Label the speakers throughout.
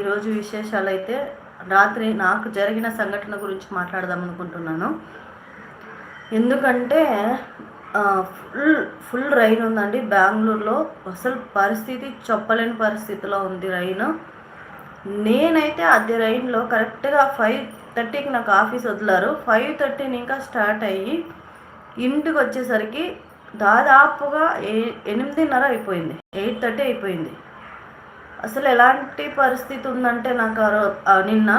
Speaker 1: ఈరోజు విశేషాలు అయితే రాత్రి నాకు జరిగిన సంఘటన గురించి మాట్లాడదాం అనుకుంటున్నాను. ఎందుకంటే ఫుల్ ఫుల్ రైన్ ఉందండి. బెంగళూరులో అసలు పరిస్థితి చెప్పలేని పరిస్థితిలో ఉంది రైన్. నేనైతే అదే రైన్లో కరెక్ట్గా ఫైవ్ థర్టీకి నాకు ఆఫీస్ వదిలారు. ఫైవ్ థర్టీని ఇంకా స్టార్ట్ అయ్యి ఇంటికి వచ్చేసరికి దాదాపుగా ఎనిమిదిన్నర అయిపోయింది. ఎయిట్ థర్టీ అయిపోయింది. అసలు ఎలాంటి పరిస్థితి ఉందంటే నాకు నిన్న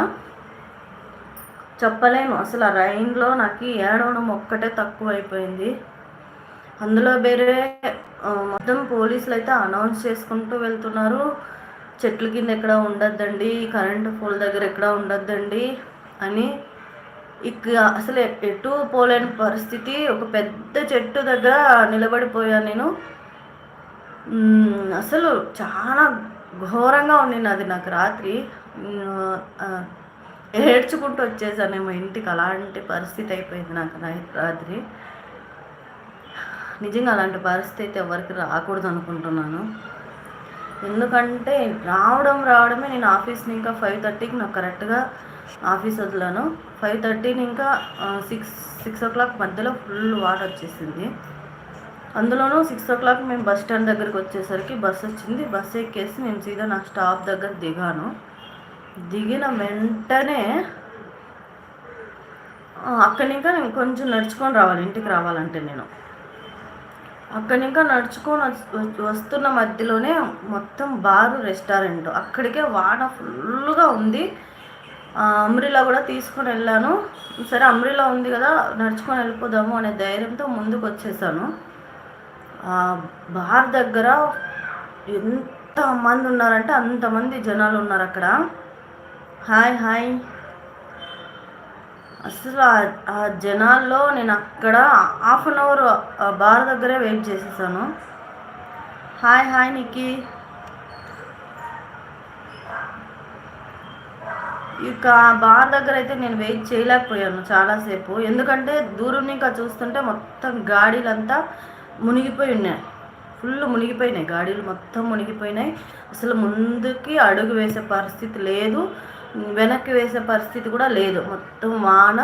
Speaker 1: చెప్పలేను. అసలు ఆ రైన్లో నాకు ఏడవడం ఒక్కటే తక్కువ అయిపోయింది అందులో వేరే మొత్తం పోలీసులు అయితే అనౌన్స్ చేసుకుంటూ వెళ్తున్నారు. చెట్ల కింద ఎక్కడ ఉండొద్దండి కరెంటు పోల్ దగ్గర ఎక్కడ ఉండొద్దండి అని. ఇక అసలు ఎటు పోలేని పరిస్థితి. ఒక పెద్ద చెట్టు దగ్గర నిలబడిపోయాను నేను. అసలు చాలా ఘోరంగా ఉండింది అది నాకు రాత్రి. ఏడ్చుకుంటూ వచ్చేసానేమో ఇంటికి అలాంటి పరిస్థితి అయిపోయింది నాకు నైట్ రాత్రి. నిజంగా అలాంటి పరిస్థితి అయితే ఎవరికి రాకూడదు అనుకుంటున్నాను. ఎందుకంటే రావడం రావడమే నేను ఆఫీస్ని ఇంకా ఫైవ్ థర్టీకి నాకు కరెక్ట్గా ఆఫీస్ వదిలాను. ఫైవ్ థర్టీని ఇంకా సిక్స్ సిక్స్ ఓ క్లాక్ మధ్యలో ఫుల్ వాటర్ వచ్చేసింది. అందులోనూ సిక్స్ ఓ క్లాక్ మేము బస్ స్టాండ్ దగ్గరికి వచ్చేసరికి బస్ వచ్చింది. బస్ ఎక్కేసి నేను సీదా నా స్టాప్ దగ్గర దిగాను. దిగిన వెంటనే అక్కడి ఇంకా నేను కొంచెం నడుచుకొని రావాలి ఇంటికి రావాలంటే నేను. అక్కడి ఇంకా నడుచుకొని వస్తున్న మధ్యలోనే మొత్తం బారు రెస్టారెంట్. అక్కడికే వాన ఫుల్గా ఉంది. అమ్రిలా కూడా తీసుకొని వెళ్ళాను. సరే అమ్రిలా ఉంది కదా నడుచుకొని వెళ్ళిపోదాము అనే ధైర్యంతో ముందుకు వచ్చేసాను బార్ దగ్గర ఎంత మంది ఉన్నారంటే అంతమంది జనాలు ఉన్నారు అక్కడ. Hi hi. అసలు ఆ- జనాల్లో నేను అక్కడ హాఫ్ అన్ అవర్ బార్ దగ్గరే వెయిట్ చేసేసాను. Hi hi Nikki. ఇక బార్ దగ్గర అయితే నేను వెయిట్ చేయలేకపోయాను చాలాసేపు. ఎందుకంటే దూరం ఇంకా చూస్తుంటే మొత్తం గాడీలంతా మునిగిపోయి ఉన్నాయి. ఫుల్ మునిగిపోయినాయి గాడీలు మొత్తం మునిగిపోయినాయి అసలు ముందుకి అడుగు వేసే పరిస్థితి లేదు. వెనక్కి వేసే పరిస్థితి కూడా లేదు. మొత్తం వాన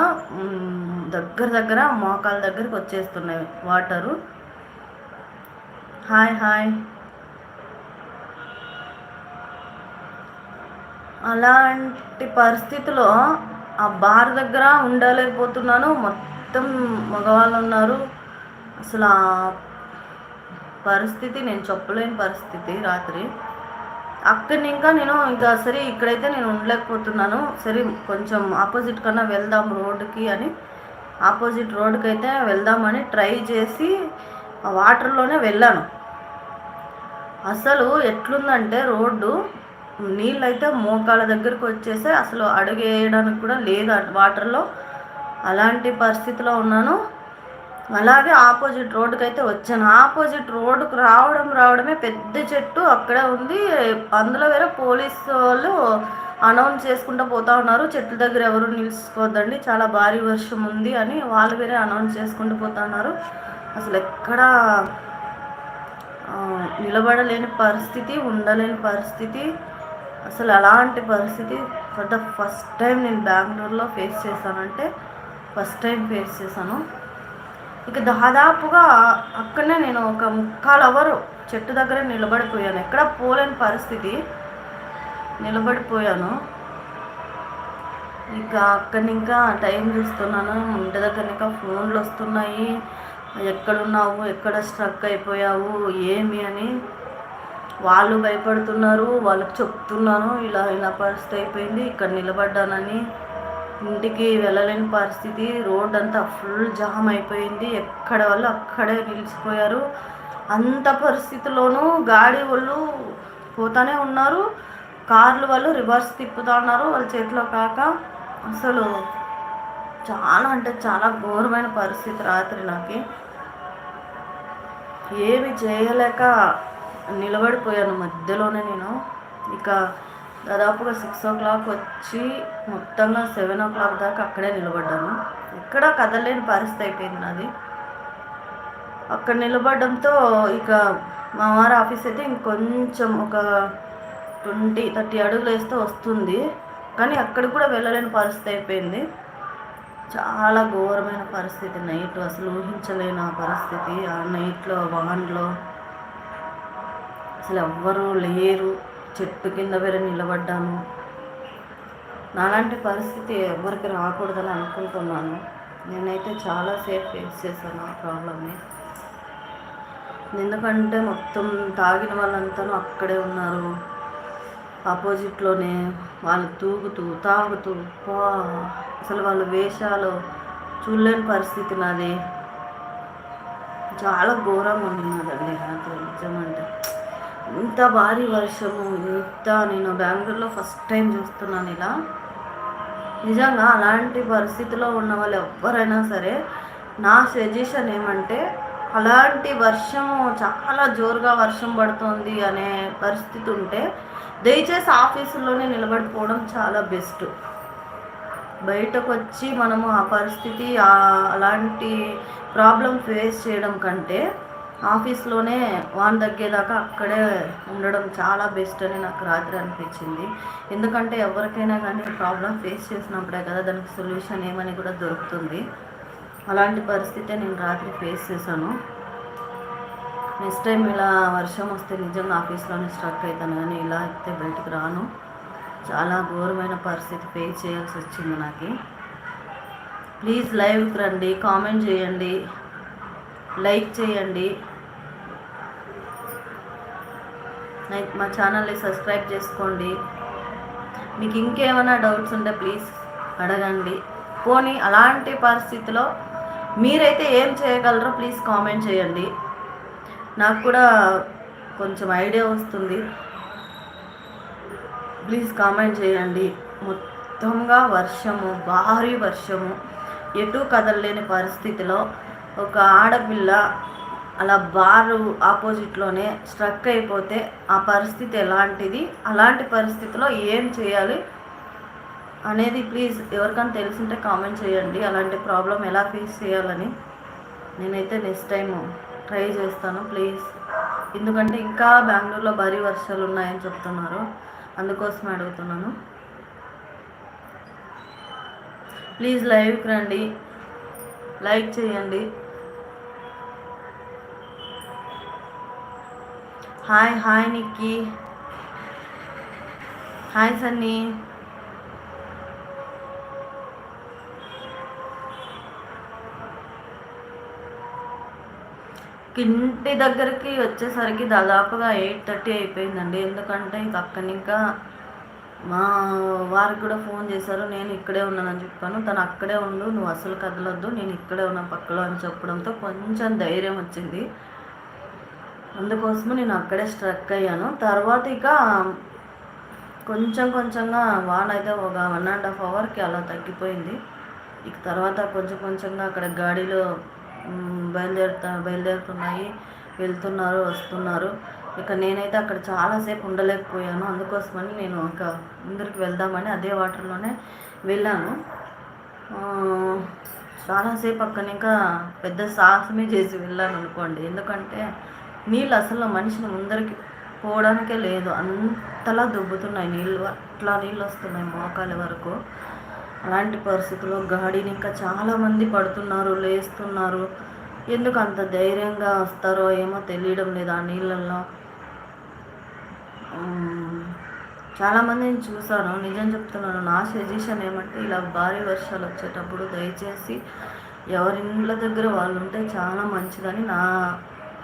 Speaker 1: దగ్గర దగ్గర మోకాల దగ్గరికి వచ్చేస్తున్నాయి వాటరు. Hi hi. అలాంటి పరిస్థితిలో ఆ బార్ దగ్గర ఉండలేకపోతున్నాను. మొత్తం మగవాళ్ళు ఉన్నారు అసలు ఆ పరిస్థితి నేను చెప్పలేని పరిస్థితి రాత్రి. అక్కడ ఇంకా నేను ఇంకా సరే ఇక్కడైతే నేను ఉండలేకపోతున్నాను. సరే కొంచెం ఆపోజిట్ కన్నా వెళ్దాం రోడ్డుకి అని ఆపోజిట్ రోడ్డుకి అయితే వెళ్దామని ట్రై చేసి ఆ వాటర్లోనే వెళ్ళాను. అసలు ఎట్లుందంటే రోడ్డు నీళ్ళైతే మోకాల దగ్గరకు వచ్చేసి అసలు అడుగు వేయడానికి కూడా లేదు వాటర్లో. అలాంటి పరిస్థితిలో ఉన్నాను. అలాగే ఆపోజిట్ రోడ్డుకి అయితే వచ్చాను. ఆపోజిట్ రోడ్డుకు రావడం రావడమే పెద్ద చెట్టు. అక్కడే ఉంది. అందులో వేరే పోలీస్ వాళ్ళు అనౌన్స్ చేసుకుంటూ పోతా ఉన్నారు. చెట్ల దగ్గర ఎవరు నిలుచుకోవద్దండి చాలా భారీ వర్షం ఉంది అని వాళ్ళు వేరే అనౌన్స్ చేసుకుంటూ పోతా ఉన్నారు. అసలు ఎక్కడ నిలబడలేని పరిస్థితి ఉండలేని పరిస్థితి. అసలు అలాంటి పరిస్థితి ఫర్ ద ఫస్ట్ టైం నేను బెంగళూరులో ఫేస్ చేశానంటే ఫస్ట్ టైం ఫేస్ చేశాను. ఇక దాదాపుగా అక్కడనే నేను ఒక ముక్కాలు అవరు చెట్టు దగ్గర నిలబడిపోయాను. ఎక్కడ పోలేని పరిస్థితి. నిలబడిపోయాను. ఇక అక్కడ ఇంకా టైం చూస్తున్నాను. ఇంటి దగ్గర ఇంకా ఫోన్లు వస్తున్నాయి. ఎక్కడున్నావు? ఎక్కడ స్ట్రక్ అయిపోయావు? ఏమి అని వాళ్ళు భయపడుతున్నారు. వాళ్ళకి చెప్తున్నాను. ఇలా ఇలా పరిస్థితి అయిపోయింది. ఇక్కడ నిలబడ్డానని ఇంటికి వెళ్ళలేని పరిస్థితి. రోడ్ అంతా ఫుల్ జామ్ అయిపోయింది. ఎక్కడ వాళ్ళు అక్కడే నిలిచిపోయారు. అంత పరిస్థితిలోనూ గాడి వాళ్ళు పోతానే ఉన్నారు. కార్లు వాళ్ళు రివర్స్ తిప్పుతా ఉన్నారు వాళ్ళ చేతిలో కాక. అసలు చాలా అంటే చాలా ఘోరమైన పరిస్థితి రాత్రి నాకు. ఏమి చేయలేక నిలబడిపోయాను మధ్యలోనే నేను. ఇక దాదాపుగా సిక్స్ ఓ క్లాక్ వచ్చి మొత్తంగా సెవెన్ ఓ క్లాక్ దాకా అక్కడే నిలబడ్డాను. ఎక్కడ కదలేని పరిస్థితి అయిపోయింది నాది. అక్కడ నిలబడడంతో ఇక మా వారి ఆఫీస్ అయితే ఇంకొంచెం ఒక ట్వంటీ థర్టీ అడుగులు వేస్తే వస్తుంది. కానీ అక్కడికి కూడా వెళ్ళలేని పరిస్థితి అయిపోయింది. చాలా ఘోరమైన పరిస్థితి నైట్. అసలు ఊహించలేని ఆ పరిస్థితి. ఆ నైట్లో వాన్లో అసలు ఎవ్వరూ లేరు. చెట్టు కింద వేరే నిలబడ్డాను. నాలాంటి పరిస్థితి ఎవరికి రాకూడదని అనుకుంటున్నాను. నేనైతే చాలా సేఫ్ ఫేస్ చేశాను ఆ ప్రాబ్లమ్ని. ఎందుకంటే మొత్తం తాగిన వాళ్ళంతా అక్కడే ఉన్నారు. ఆపోజిట్లోనే వాళ్ళు తూగుతూ తాగుతూ అసలు వాళ్ళ వేషాలు చూడలేని పరిస్థితి నాది. చాలా ఘోరంగా ఉంది నాదండి రాత్రి నిజమంటే. ఇంత భారీ వర్షము ఇంత నేను బెంగళూరులో ఫస్ట్ టైం చూస్తున్నాను ఇలా. నిజంగా అలాంటి పరిస్థితిలో ఉన్న వాళ్ళు ఎవరైనా సరే నా సజెషన్ ఏమంటే అలాంటి వర్షము చాలా జోరుగా వర్షం పడుతుంది అనే పరిస్థితి ఉంటే దయచేసి ఆఫీసులోనే నిలబడిపోవడం చాలా బెస్ట్. బయటకు వచ్చి మనము ఆ పరిస్థితి అలాంటి ప్రాబ్లం ఫేస్ చేయడం కంటే ఆఫీస్లోనే వాన్ తగ్గేదాకా అక్కడే ఉండడం చాలా బెస్ట్ అని నాకు రాత్రి అనిపించింది. ఎందుకంటే ఎవరికైనా కానీ ప్రాబ్లం ఫేస్ చేసినప్పుడే కదా దానికి సొల్యూషన్ ఏమని కూడా దొరుకుతుంది. అలాంటి పరిస్థితే నేను రాత్రి ఫేస్ చేశాను. నెక్స్ట్ టైం ఇలా వర్షం వస్తే నిజంగా ఆఫీస్లోనే స్ట్రక్ అవుతాను కానీ ఇలా అయితే బయటకు రాను. చాలా ఘోరమైన పరిస్థితి ఫేస్ చేయాల్సి వచ్చింది నాకు. ప్లీజ్ లైవ్కి రండి కామెంట్ చేయండి. లైక్ చేయండి. మా ఛానల్ని సబ్స్క్రైబ్ చేసుకోండి. మీకు ఇంకేమైనా డౌట్స్ ఉంటే ప్లీజ్ అడగండి. పోనీ అలాంటి పరిస్థితిలో మీరైతే ఏం చేయగలరో ప్లీజ్ కామెంట్ చేయండి. నాకు కూడా కొంచెం ఐడియా వస్తుంది. ప్లీజ్ కామెంట్ చేయండి. మొత్తంగా వర్షము భారీ వర్షము. ఎటు కదలలేని పరిస్థితిలో ఒక ఆడపిల్ల అలా బారు ఆపోజిట్లోనే స్ట్రక్ అయిపోతే ఆ పరిస్థితి ఎలాంటిది? అలాంటి పరిస్థితిలో ఏం చేయాలి? అనేది ప్లీజ్ ఎవరికైనా తెలిసింటే కామెంట్ చేయండి. అలాంటి ప్రాబ్లం ఎలా ఫేస్ చేయాలని నేనైతే నెక్స్ట్ టైం ట్రై చేస్తాను ప్లీజ్. ఎందుకంటే ఇంకా బెంగళూరులో భారీ వర్షాలు ఉన్నాయని చెప్తున్నారు. అందుకోసం అడుగుతున్నాను. ప్లీజ్ లైవ్కి రండి. లైక్ చేయండి. Hi hi Nikki hi Sunny ఇంటి దగ్గరికి వచ్చేసరికి దాదాపుగా ఎయిట్ థర్టీ అయిపోయిందండి. ఎందుకంటే ఇంక అక్కడి ఇంకా మా వారికి కూడా ఫోన్ చేశారు. నేను ఇక్కడే ఉన్నానని చెప్పాను. తను అక్కడే ఉండు నువ్వు అసలు కదలొద్దు నేను ఇక్కడే ఉన్నా పక్కలో అని చెప్పడంతో కొంచెం ధైర్యం వచ్చింది. అందుకోసము నేను అక్కడే స్ట్రక్ అయ్యాను. తర్వాత ఇక కొంచెం కొంచెంగా వాన్ అయితే ఒక వన్ అండ్ హాఫ్ అవర్కి అలా తగ్గిపోయింది. ఇక తర్వాత కొంచెం కొంచెంగా అక్కడ గాడిలో బయలుదేరుతా బయలుదేరుతున్నాయి వెళ్తున్నారు వస్తున్నారు. ఇక నేనైతే అక్కడ చాలాసేపు ఉండలేకపోయాను. అందుకోసమని నేను ఒక ముందరికి వెళ్దామని అదే వాటర్లోనే వెళ్ళాను. చాలాసేపు అక్కడ ఇంకా పెద్ద సాహసమే చేసి వెళ్ళాను అనుకోండి. ఎందుకంటే నీళ్ళు అసలు మనిషిని ముందరికి పోవడానికే లేదు. అంతలా దుబ్బుతున్నాయి నీళ్ళు. అట్లా నీళ్ళు వస్తున్నాయి మోకాల వరకు. అలాంటి పరిస్థితుల్లో గాడిని ఇంకా చాలామంది పడుతున్నారు లేస్తున్నారు. ఎందుకు అంత ధైర్యంగా వస్తారో ఏమో తెలియడం లేదు ఆ నీళ్ళల్లో. చాలామందిని చూసాను నిజం చెప్తున్నాను నా సజెషన్ ఏమంటే ఇలా భారీ వర్షాలు వచ్చేటప్పుడు దయచేసి ఎవరి ఇండ్ల దగ్గర వాళ్ళు ఉంటే చాలా మంచిదని నా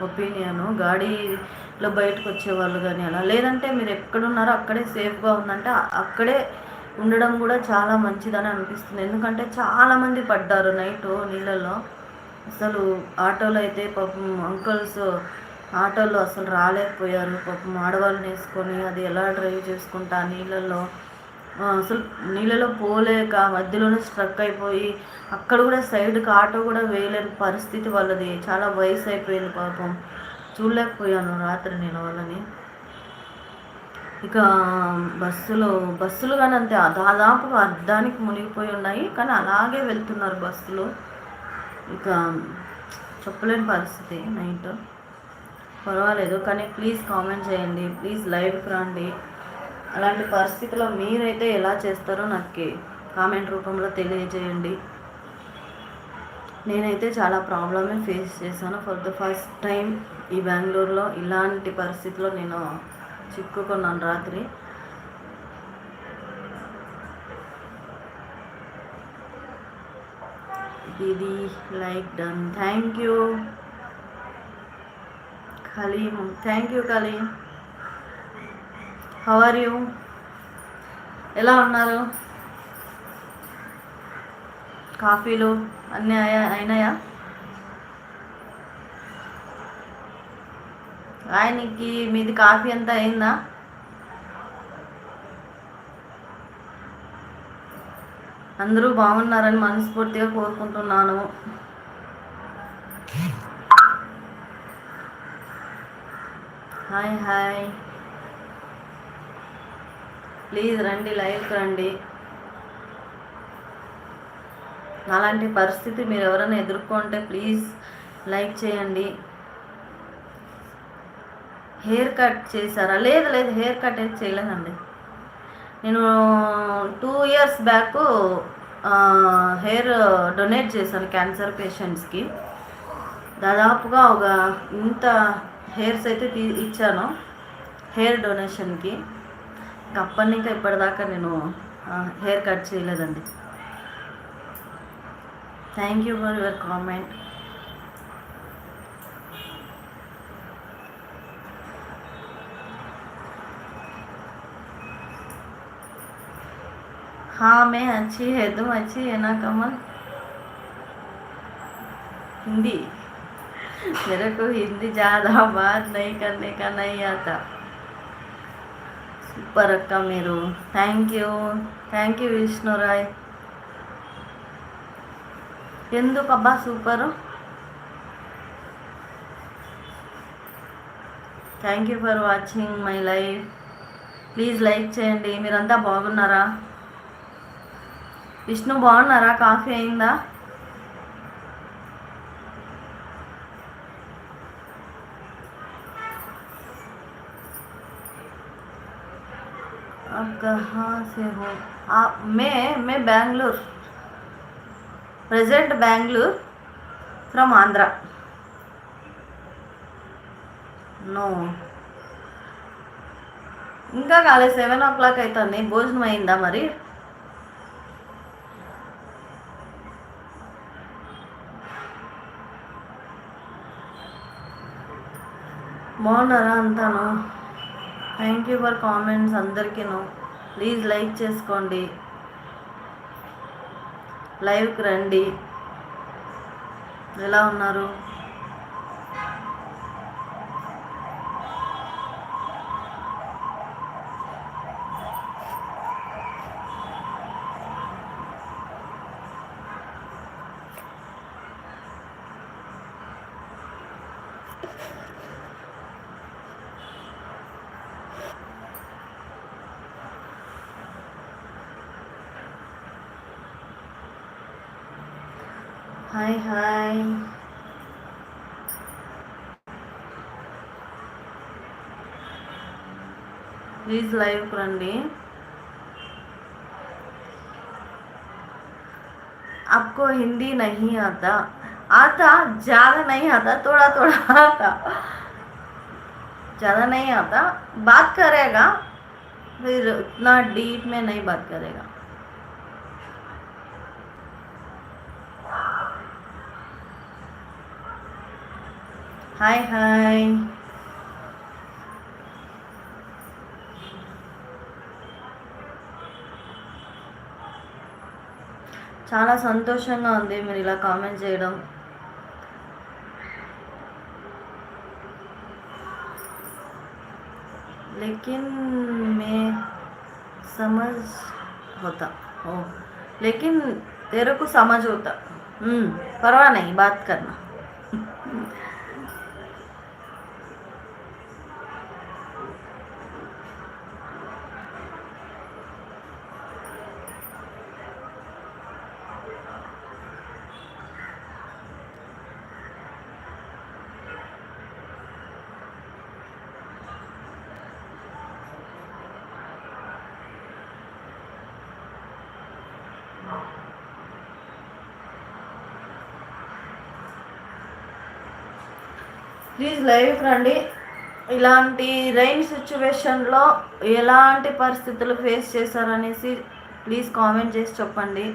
Speaker 1: ఒపీనియను గాడిలో బయటకు వచ్చేవాళ్ళు కానీ అలా. లేదంటే మీరు ఎక్కడున్నారో అక్కడే సేఫ్గా ఉందంటే అక్కడే ఉండడం కూడా చాలా మంచిదని అనిపిస్తుంది. ఎందుకంటే చాలామంది పడ్డారు నైట్ నీళ్ళల్లో అసలు ఆటోలో అయితే పాపం అంకుల్స్ ఆటోలో అసలు రాలేకపోయారు. పాపం ఆడవాళ్ళని వేసుకొని అది ఎలా డ్రైవ్ చేసుకుంటా నీళ్ళల్లో అసలు నీళ్ళలో పోలేక మధ్యలోనే స్ట్రక్ అయిపోయి అక్కడ కూడా సైడ్కి ఆటో కూడా వేయలేని పరిస్థితి వాళ్ళది. చాలా వయసు అయిపోయింది పాపం. చూడలేకపోయాను రాత్రి నేను వాళ్ళని. ఇక బస్సులు బస్సులు కానీ అంతే. దాదాపు అర్ధానికి మునిగిపోయి ఉన్నాయి. కానీ అలాగే వెళ్తున్నారు బస్సులు. ఇక చెప్పలేని పరిస్థితి నైట్. పర్వాలేదు. కానీ ప్లీజ్ కామెంట్ చేయండి. ప్లీజ్ లైవ్కి రండి. అలాంటి పరిస్థితిలో మీరైతే ఎలా చేస్తారో నాకు కామెంట్ రూపంలో తెలియజేయండి. నేనైతే చాలా ప్రాబ్లమే ఫేస్ చేశాను. ఫర్ ద ఫస్ట్ టైం ఈ బెంగళూరులో ఇలాంటి పరిస్థితిలో నేను చిక్కుకున్నాను రాత్రి. ఇది like done. Thank you. Kaleem thank you Kaleem how are you ఎలా ఉన్నారు? కాఫీలు అన్నీ అయ్యా అయినాయా? ఆయనకి మీది కాఫీ అంతా అయిందా? అందరూ బాగున్నారని మనస్ఫూర్తిగా కోరుకుంటున్నాను. Hi hi. ప్లీజ్ రండి లైవ్కి రండి. అలాంటి పరిస్థితి మీరు ఎవరైనా ఎదుర్కొంటే ప్లీజ్ లైక్ చేయండి. హెయిర్ కట్ చేశారా? లేదు లేదు హెయిర్ కట్ అయితే చేయలేదండి. నేను two years back hair donate చేశాను క్యాన్సర్ పేషెంట్స్కి. దాదాపుగా ఒక ఇంత హెయిర్స్ అయితే తీ ఇచ్చాను హెయిర్ డొనేషన్కి. అప్పటి నుంచి ఇప్పటిదాకా నేను హెయిర్ కట్ చేయలేదండి thank you for your comment हाँ मैं अच्छी है तुम अच्छी है ना कमल हिंदी मेरे को हिंदी ज़्यादा बात नहीं करने का नहीं आता సూపర్ అక్క మీరు. Thank you thank you Vishnurai ఎందుకబ్బా super thank you for watching my life please like చేయండి. మీరంతా బాగున్నారా? విష్ణు బాగున్నారా? కాఫీ అయిందా? आप कहाँ से हो आप मैं मैं Bengaluru present Bengaluru from Andhra no ఇంకా కాలేదు సెవెన్ ఓ క్లాక్ అవుతుంది భోజనం అయిందా మరి బాగున్నారా అంతాను థ్యాంక్ యూ ఫర్ కామెంట్స్ అందరికీను ప్లీజ్ లైక్ చేసుకోండి. లైవ్కి రండి. ఎలా ఉన్నారు? హాయ్ హాయ్ ప్లీజ్ లైవ్కి రండి आपको हिंदी नहीं आता आता ज़्यादा नहीं आता थोड़ा थोड़ा आता ज़्यादा नहीं आता बात करेगा फिर उतना डीप में नहीं बात करेगा हाय हाय చాలా సంతోషంగా ఉంది మీరు ఇలా కామెంట్ చేయడం लेकिन मैं समझ होता ओ लेकिन तेरे को समझ होता हम्म परवाह नहीं बात करना లైఫ్ రండి. ఇలాంటి రైన్ సిచ్యువేషన్లో ఎలాంటి పరిస్థితులు ఫేస్ చేశారనేసి ప్లీజ్ కామెంట్ చేసి చెప్పండి.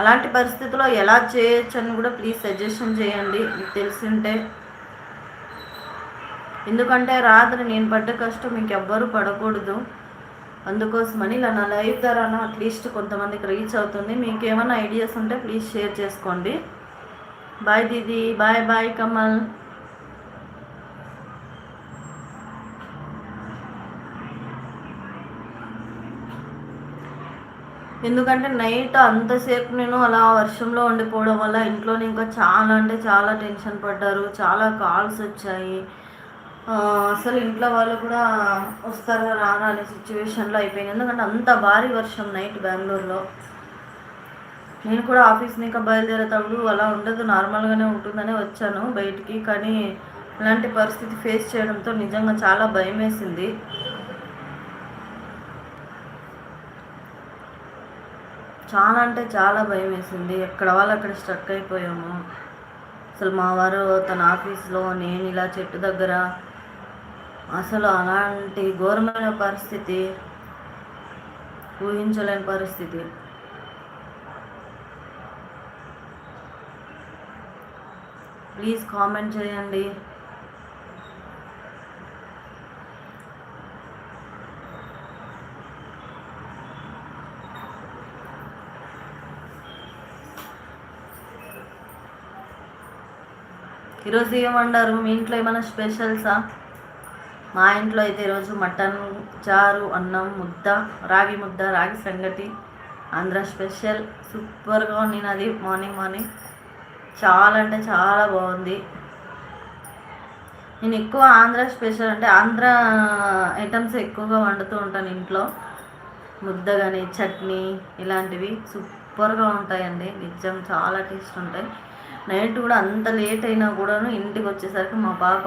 Speaker 1: అలాంటి పరిస్థితుల్లో ఎలా చేయొచ్చు అని కూడా ప్లీజ్ సజెషన్ చేయండి. మీకు తెలిసింటే. ఎందుకంటే రాత్రి నేను పడ్డ కష్టం మీకు ఎవ్వరూ పడకూడదు. అందుకోసమని ఇలా నా లైఫ్ ద్వారా అట్లీస్ట్ కొంతమందికి రీచ్ అవుతుంది. మీకు ఏమైనా ఐడియాస్ ఉంటే ప్లీజ్ షేర్ చేసుకోండి. బాయ్ దీది బాయ్ బాయ్ కమల్ ఎందుకంటే నైట్ అంతసేపు నేను అలా వర్షంలో ఉండిపోవడం వల్ల ఇంట్లోనే ఇంకా చాలా అంటే చాలా టెన్షన్ పడ్డారు చాలా కాల్స్ వచ్చాయి. అసలు ఇంట్లో వాళ్ళు కూడా వస్తారా రారా అనే సిచ్యువేషన్లో అయిపోయింది. ఎందుకంటే అంత భారీ వర్షం నైట్ బెంగళూరులో. నేను కూడా ఆఫీస్ ఇంకా బయలుదేరేటప్పుడు అలా ఉండదు నార్మల్గానే ఉంటుందనే వచ్చాను బయటికి. కానీ ఇలాంటి పరిస్థితి ఫేస్ చేయడంతో నిజంగా చాలా భయం వేసింది చాలా అంటే చాలా భయం వేసింది. ఎక్కడ వాళ్ళు అక్కడ స్ట్రక్ అయిపోయాము. అసలు మా వారు తన ఆఫీస్లో నేను ఇలా చెట్టు దగ్గర. అసలు అలాంటి ఘోరమైన పరిస్థితి ఊహించలేని పరిస్థితి. ప్లీజ్ కామెంట్ చేయండి. ఈరోజు ఏమన్నారు మీ ఇంట్లో ఏమైనా స్పెషల్సా? మా ఇంట్లో అయితే ఈరోజు మటన్ చారు అన్నం ముద్ద రాగి ముద్ద రాగి సంగటి ఆంధ్ర స్పెషల్. సూపర్గా ఉంది అది మార్నింగ్ మార్నింగ్. చాలా అంటే చాలా బాగుంది. నేను ఎక్కువ ఆంధ్ర స్పెషల్ అంటే ఆంధ్ర ఐటమ్స్ ఎక్కువగా వండుతూ ఉంటాను ఇంట్లో. ముద్ద కానీ చట్నీ ఇలాంటివి సూపర్గా ఉంటాయండి. నిజం చాలా టేస్ట్ ఉంటాయి. నైట్ కూడా అంత లేట్ అయినా కూడాను ఇంటికి వచ్చేసరికి మా పాప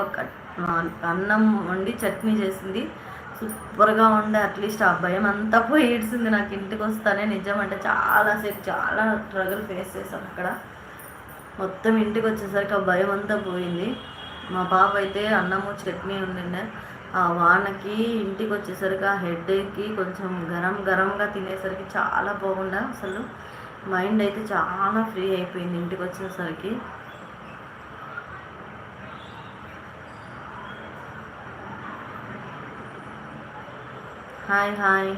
Speaker 1: అన్నం వండి చట్నీ చేసింది. సూపర్గా ఉండే అట్లీస్ట్ ఆ భయం అంతా పోయి ఏడ్చింది నాకు ఇంటికి వస్తానే నిజం అంటే చాలాసేపు చాలా స్ట్రగుల్ ఫేస్ చేశాను అక్కడ. మొత్తం ఇంటికి వచ్చేసరికి ఆ భయం అంతా పోయింది. మా పాప అయితే అన్నము చట్నీ ఉండిండే. ఆ వానకి ఇంటికి వచ్చేసరికి ఆ హెడ్కి కొంచెం గరం గరంగా తినేసరికి చాలా బాగుండే అసలు. మైండ్ అయితే చాలా ఫ్రీ అయిపోయింది ఇంటికి వచ్చేసరికి. Hi hi.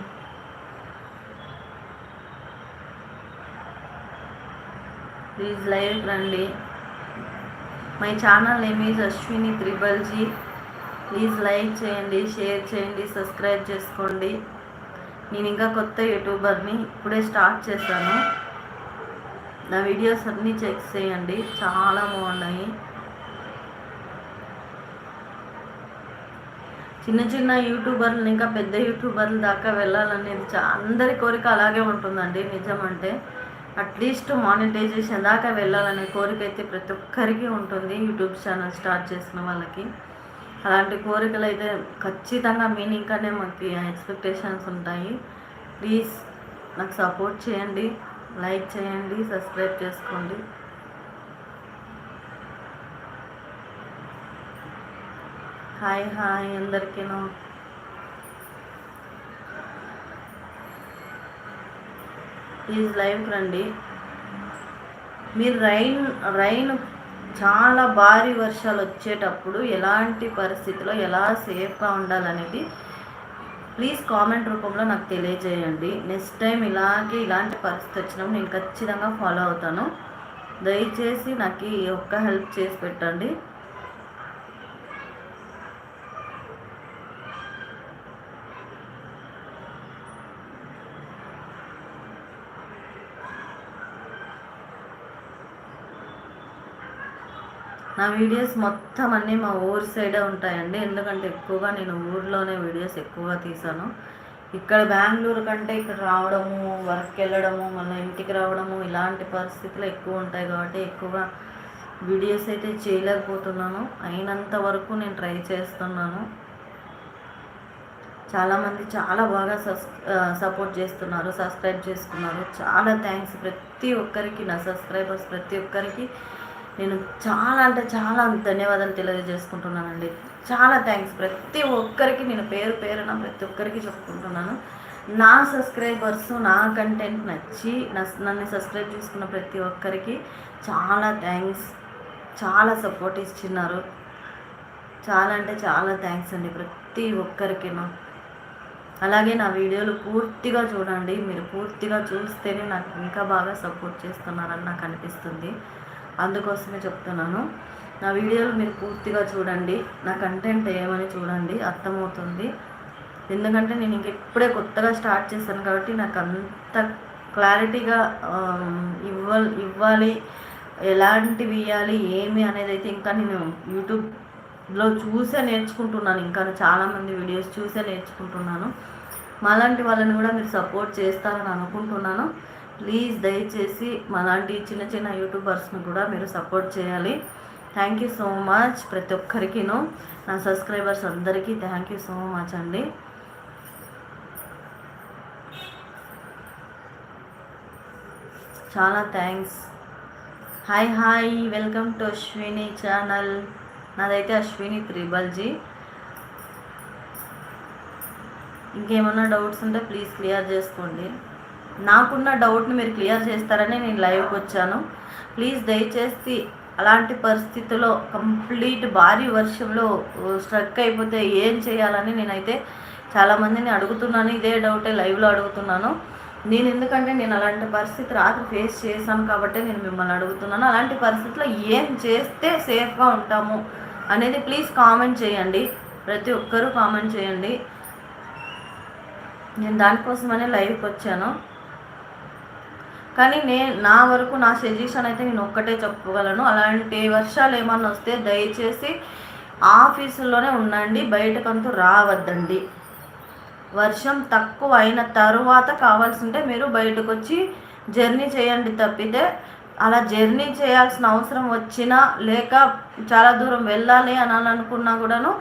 Speaker 1: ప్లీజ్ లైవ్ రండి. My channel name is Ashwini triple G please like చేయండి షేర్ చేయండి సబ్స్క్రైబ్ చేసుకోండి. నేను ఇంకా కొత్త యూట్యూబర్ని ఇప్పుడే స్టార్ట్ చేశాను. నా వీడియోస్ అన్నీ చెక్ చేయండి. చాలా బాగున్నాయి. చిన్న చిన్న యూట్యూబర్లు ఇంకా పెద్ద యూట్యూబర్ల దాకా వెళ్ళాలనేది చా అందరి కోరిక అలాగే ఉంటుందండి. నిజం అంటే అట్లీస్ట్ మానిటైజేషన్ దాకా వెళ్ళాలనే కోరిక అయితే ప్రతి ఒక్కరికి ఉంటుంది. యూట్యూబ్ ఛానల్ స్టార్ట్ చేసిన వాళ్ళకి. అలాంటి కోరికలు అయితే ఖచ్చితంగా మీనింగ్ అనే మాకు ఎక్స్పెక్టేషన్స్ ఉంటాయి. ప్లీజ్ నాకు సపోర్ట్ చేయండి. లైక్ చేయండి సబ్స్క్రైబ్ చేసుకోండి. హాయ్ హాయ్ అందరికీను ప్లీజ్ లైవ్కి రండి. మీరు రైన్ రైన్ చాలా భారీ వర్షాలు వచ్చేటప్పుడు ఎలాంటి పరిస్థితిలో ఎలా సేఫ్గా ఉండాలనేది ప్లీజ్ కామెంట్ రూపంలో నాకు తెలియజేయండి. నెక్స్ట్ టైం ఇలాగే ఇలాంటి పరిస్థితి వచ్చినప్పుడు నేను ఖచ్చితంగా ఫాలో అవుతాను. దయచేసి నాకు ఈ ఒక్క హెల్ప్ చేసి పెట్టండి. నా వీడియోస్ మొత్తం అన్నీ మా ఊరు సైడే ఉంటాయండి. ఎందుకంటే ఎక్కువగా నేను ఊర్లోనే వీడియోస్ ఎక్కువగా తీసాను. ఇక్కడ బెంగళూరు కంటే ఇక్కడ రావడము వర్క్ వెళ్ళడము మళ్ళీ ఇంటికి రావడము ఇలాంటి పరిస్థితులు ఎక్కువ ఉంటాయి కాబట్టి ఎక్కువగా వీడియోస్ అయితే చేయలేకపోతున్నాను. అయినంత వరకు నేను ట్రై చేస్తున్నాను. చాలామంది చాలా బాగా సస్ సపోర్ట్ చేస్తున్నారు సబ్స్క్రైబ్ చేసుకున్నారు. చాలా థ్యాంక్స్ ప్రతి ఒక్కరికి నా సబ్స్క్రైబర్స్ ప్రతి ఒక్కరికి. నేను చాలా అంటే చాలా ధన్యవాదాలు తెలియజేసుకుంటున్నానండి. చాలా థ్యాంక్స్ ప్రతి ఒక్కరికి నేను పేరు పేరున ప్రతి ఒక్కరికి చెప్పుకుంటున్నాను. నా సబ్స్క్రైబర్స్ నా కంటెంట్ నచ్చి నన్ను సబ్స్క్రైబ్ చేసుకున్న ప్రతి ఒక్కరికి చాలా థ్యాంక్స్ చాలా సపోర్ట్ ఇచ్చిన్నారు చాలా అంటే చాలా థ్యాంక్స్ అండి ప్రతి ఒక్కరికి అలాగే నా వీడియోలు పూర్తిగా చూడండి. మీరు పూర్తిగా చూస్తేనే నాకు ఇంకా బాగా సపోర్ట్ చేస్తున్నారని నాకు అనిపిస్తుంది. అందుకోసమే చెప్తున్నాను. నా వీడియోలు మీరు పూర్తిగా చూడండి. నా కంటెంట్ ఏమని చూడండి. అర్థమవుతుంది. ఎందుకంటే నేను ఇంక ఇప్పుడే కొత్తగా స్టార్ట్ చేశాను కాబట్టి నాకు అంత క్లారిటీగా ఇవ్వాలి ఇవ్వాలి. ఎలాంటివి ఇవ్వాలి ఏమి అనేది అయితే ఇంకా నేను యూట్యూబ్లో చూసే నేర్చుకుంటున్నాను. ఇంకా చాలామంది వీడియోస్ చూసే నేర్చుకుంటున్నాను. మాలాంటి వాళ్ళని కూడా మీరు సపోర్ట్ చేస్తారని అనుకుంటున్నాను. ప్లీజ్ దయచేసి మాలాంటి చిన్న చిన్న యూట్యూబర్స్ని కూడా మీరు సపోర్ట్ చేయాలి. థ్యాంక్ యూ సో మచ్ ప్రతి ఒక్కరికిను. నా సబ్స్క్రైబర్స్ అందరికీ థ్యాంక్ యూ సో మచ్ అండి. చాలా thanks hi hi welcome to Ashwini channel నాదైతే అశ్విని త్రిబల్జీ ఇంకేమన్నా డౌట్స్ ఉంటే ప్లీజ్ క్లియర్ చేసుకోండి. నాకున్న డౌట్ని మీరు క్లియర్ చేస్తారని నేను లైవ్కి వచ్చాను. ప్లీజ్ దయచేసి అలాంటి పరిస్థితుల్లో కంప్లీట్ భారీ వర్షంలో స్ట్రక్ అయిపోతే ఏం చేయాలని నేనైతే చాలామందిని అడుగుతున్నాను. ఇదే డౌటే లైవ్లో అడుగుతున్నాను. నేను ఎందుకంటే నేను అలాంటి పరిస్థితి రాత్రి ఫేస్ చేశాను కాబట్టి నేను మిమ్మల్ని అడుగుతున్నాను. అలాంటి పరిస్థితిలో ఏం చేస్తే సేఫ్గా ఉంటాము అనేది ప్లీజ్ కామెంట్ చేయండి. ప్రతి ఒక్కరూ కామెంట్ చేయండి. నేను దానికోసమనే లైవ్కి వచ్చాను. కానీ నేను నా వరకు నా సజెషన్ అయితే నేను ఒక్కటే చెప్పగలను అలాంటి వర్షాలు ఏమన్నా వస్తే దయచేసి ఆఫీసులోనే ఉండండి బయటకంతూ రావద్దండి. వర్షం తక్కువ అయిన తరువాత కావాల్సింటే మీరు బయటకు వచ్చి జర్నీ చేయండి తప్పితే అలా జర్నీ చేయాల్సిన అవసరం వచ్చినా లేక చాలా దూరం వెళ్ళాలి అని అనుకున్నా కూడాను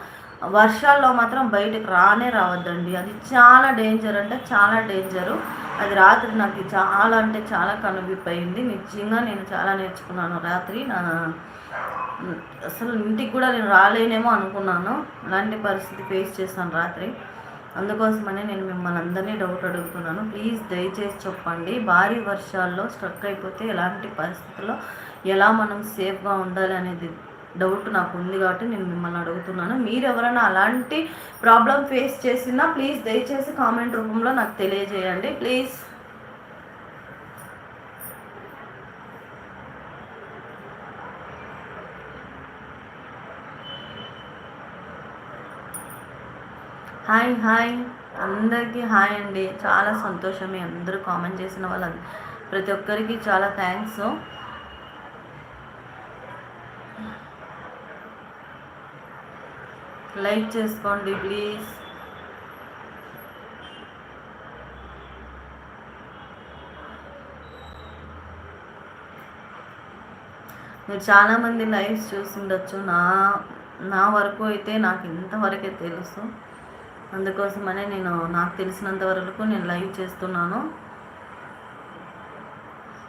Speaker 1: వర్షాల్లో మాత్రం బయటకు రానే రావద్దండి. అది చాలా డేంజర్ అంటే చాలా డేంజరు. అది రాత్రి నాకు చాలా అంటే చాలా కనువిపోయింది నిజంగా నేను చాలా నేర్చుకున్నాను. రాత్రి నా అసలు ఇంటికి కూడా నేను రాలేనేమో అనుకున్నాను. అలాంటి పరిస్థితి ఫేస్ చేశాను రాత్రి. అందుకోసమనే నేను మిమ్మల్ని అందరినీ డౌట్ అడుగుతున్నాను. ప్లీజ్ దయచేసి చెప్పండి. భారీ వర్షాల్లో స్ట్రక్ అయిపోతే ఎలాంటి పరిస్థితుల్లో ఎలా మనం సేఫ్గా ఉండాలి అనేది డౌట్ నాకు ఉంది కాబట్టి నేను మిమ్మల్ని అడుగుతున్నాను. మీరు ఎవరైనా అలాంటి ప్రాబ్లం ఫేస్ చేసినా ప్లీజ్ దయచేసి కామెంట్ రూపంలో నాకు తెలియజేయండి. ప్లీజ్. Hi hi. అందరికీ హాయ్ అండి. చాలా సంతోషం మీ అందరూ కామెంట్ చేసిన వాళ్ళ ప్రతి ఒక్కరికి చాలా థ్యాంక్స్. లైక్ చేసుకోండి ప్లీజ్. మీరు చాలామంది లైవ్స్ చూసిండొచ్చు. నా నా వరకు అయితే నాకు ఇంతవరకే తెలుసు. అందుకోసమనే నేను నాకు తెలిసినంత వరకు నేను లైవ్ చేస్తున్నాను.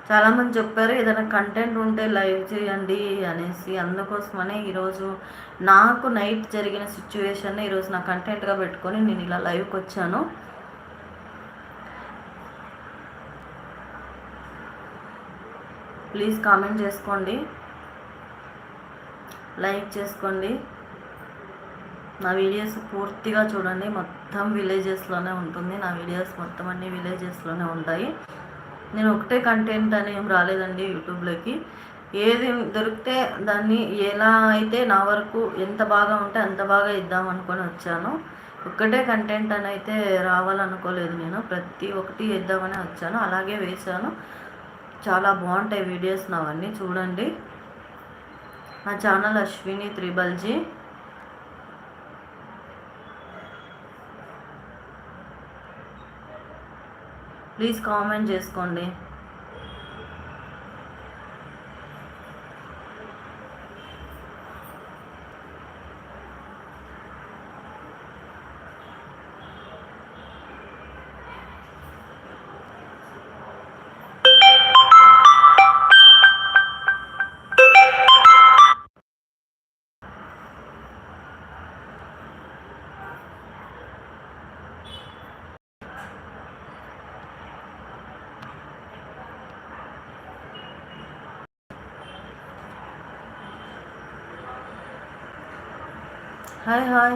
Speaker 1: చాలామంది చెప్పారు ఏదైనా కంటెంట్ ఉంటే లైవ్ చేయండి అనేసి. అందుకోసమనే ఈరోజు నాకు నైట్ జరిగిన సిచ్యువేషన్ని ఈరోజు నా కంటెంట్గా పెట్టుకొని నేను ఇలా లైవ్కి వచ్చాను. ప్లీజ్ కామెంట్ చేసుకోండి. లైక్ చేసుకోండి. నా వీడియోస్ పూర్తిగా చూడండి. మొత్తం విలేజెస్లోనే ఉంటుంది. నా వీడియోస్ మొత్తం అన్ని విలేజెస్లోనే ఉంటాయి. నేను ఒకటే కంటెంట్ అని ఏం రాలేదండి యూట్యూబ్లోకి. ఏది దొరికితే దాన్ని ఎలా అయితే నా వరకు ఎంత బాగా ఉంటే అంత బాగా ఇద్దాం అనుకొని వచ్చాను. ఒక్కటే కంటెంట్ అని అయితే రావాలనుకోలేదు నేను. ప్రతి ఒక్కటి ఇద్దామని వచ్చాను. అలాగే వేశాను. చాలా బాగుంటాయి వీడియోస్ నావన్నీ. చూడండి. నా channel Ashwini triple G. Please comment చేసుకోండి. Hi hi